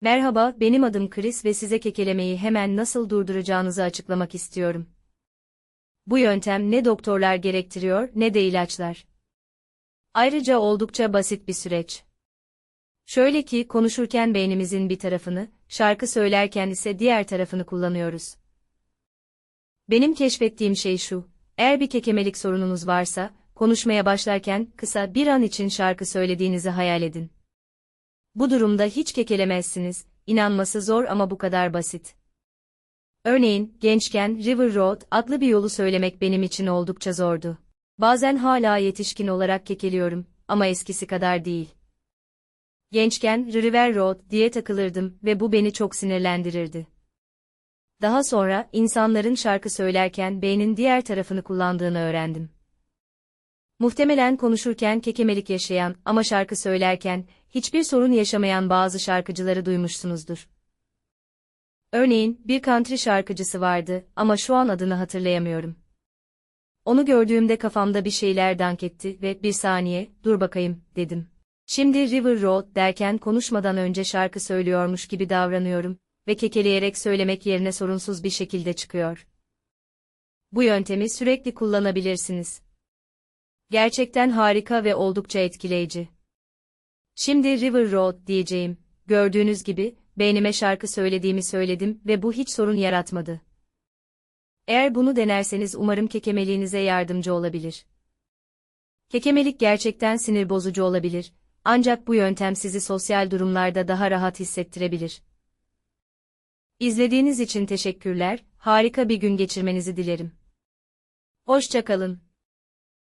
Merhaba, benim adım Chris ve size kekelemeyi hemen nasıl durduracağınızı açıklamak istiyorum. Bu yöntem ne doktorlar gerektiriyor ne de ilaçlar. Ayrıca oldukça basit bir süreç. Şöyle ki konuşurken beynimizin bir tarafını, şarkı söylerken ise diğer tarafını kullanıyoruz. Benim keşfettiğim şey şu, eğer bir kekemelik sorununuz varsa, konuşmaya başlarken kısa bir an için şarkı söylediğinizi hayal edin. Bu durumda hiç kekelemezsiniz, inanması zor ama bu kadar basit. Örneğin, gençken River Road adlı bir yolu söylemek benim için oldukça zordu. Bazen hala yetişkin olarak kekeliyorum ama eskisi kadar değil. Gençken River Road diye takılırdım ve bu beni çok sinirlendirirdi. Daha sonra insanların şarkı söylerken beynin diğer tarafını kullandığını öğrendim. Muhtemelen konuşurken kekemelik yaşayan ama şarkı söylerken hiçbir sorun yaşamayan bazı şarkıcıları duymuşsunuzdur. Örneğin bir country şarkıcısı vardı ama şu an adını hatırlayamıyorum. Onu gördüğümde kafamda bir şeyler dank etti ve bir saniye, dur bakayım, dedim. Şimdi River Road derken konuşmadan önce şarkı söylüyormuş gibi davranıyorum ve kekeleyerek söylemek yerine sorunsuz bir şekilde çıkıyor. Bu yöntemi sürekli kullanabilirsiniz. Gerçekten harika ve oldukça etkileyici. Şimdi River Road diyeceğim. Gördüğünüz gibi, beynime şarkı söylediğimi söyledim ve bu hiç sorun yaratmadı. Eğer bunu denerseniz umarım kekemeliğinize yardımcı olabilir. Kekemelik gerçekten sinir bozucu olabilir, ancak bu yöntem sizi sosyal durumlarda daha rahat hissettirebilir. İzlediğiniz için teşekkürler, harika bir gün geçirmenizi dilerim. Hoşçakalın.